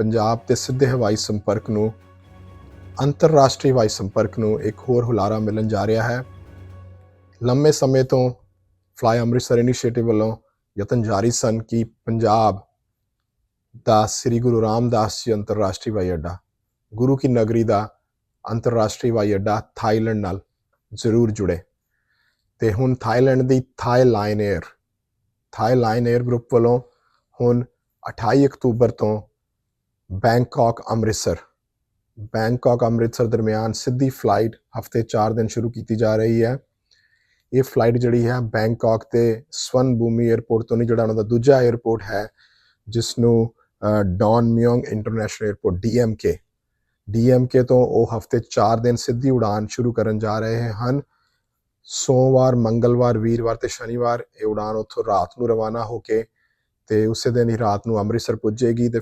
ਪੰਜਾਬ ਦੇ ਸਿੱਧੇ ਹਵਾਈ ਸੰਪਰਕ ਨੂੰ, ਅੰਤਰਰਾਸ਼ਟਰੀ ਹਵਾਈ ਸੰਪਰਕ ਨੂੰ ਇੱਕ ਹੋਰ ਹੁਲਾਰਾ ਮਿਲਣ ਜਾ ਰਿਹਾ ਹੈ। ਲੰਮੇ ਸਮੇਂ ਤੋਂ ਫਲਾਈ ਅੰਮ੍ਰਿਤਸਰ ਇਨੀਸ਼ੀਏਟਿਵ ਵੱਲੋਂ ਯਤਨ ਜਾਰੀ ਸਨ ਕਿ ਪੰਜਾਬ ਦਾ ਸ੍ਰੀ ਗੁਰੂ ਰਾਮਦਾਸ ਜੀ ਅੰਤਰਰਾਸ਼ਟਰੀ ਹਵਾਈ ਅੱਡਾ, ਗੁਰੂ ਕੀ ਨਗਰੀ ਦਾ ਅੰਤਰਰਾਸ਼ਟਰੀ ਹਵਾਈ ਅੱਡਾ ਥਾਈਲੈਂਡ ਨਾਲ ਜ਼ਰੂਰ ਜੁੜੇ। ਤੇ ਹੁਣ ਥਾਈਲੈਂਡ ਦੀ Thai Lion Air Thai Lion Air group ਵੱਲੋਂ ਹੁਣ 28 ਅਕਤੂਬਰ ਤੋਂ ਬੈਂਕਾਕ, ਅੰਮ੍ਰਿਤਸਰ। ਬੈਂਕਾਕ, ਅੰਮ੍ਰਿਤਸਰ ਦਰਮਿਆਨ ਸਿੱਧੀ ਫਲਾਈਟ ਹਫ਼ਤੇ 4 ਦਿਨ ਸ਼ੁਰੂ ਕੀਤੀ ਜਾ ਰਹੀ ਹੈ। ਇਹ ਫਲਾਈਟ ਜਿਹੜੀ ਹੈ ਬੈਂਕਾਕ ਤੇ ਸਵਨ ਭੂਮੀ 에ਅਰਪੋਰਟ ਤੋਂ ਨਹੀਂ, ਜਿਹੜਾ ਉਹਨਾਂ ਦਾ ਦੂਜਾ 에ਅਰਪੋਰਟ ਹੈ ਜਿਸ ਨੂੰ Don Mueang international airport DMK DMK ਤੋਂ ਉਹ ਹਫ਼ਤੇ 4 ਦਿਨ ਸਿੱਧੀ ਉਡਾਨ ਸ਼ੁਰੂ ਕਰਨ ਜਾ ਰਹੇ ਹਨ। ਸੋਮਵਾਰ, ਮੰਗਲਵਾਰ, ਵੀਰਵਾਰ ਤੇ ਸ਼ਨੀਵਾਰ ਇਹ ਉਡਾਨ ਉੱਥੋਂ ਰਾਤ ਨੂੰ ਰਵਾਨਾ ਹੋ ਕੇ ਤੇ ਉਸੇ ਦਿਨ ਹੀ ਰਾਤ ਨੂੰ ਅੰਮ੍ਰਿਤਸਰ ਪੁੱਜੇਗੀ ਤੇ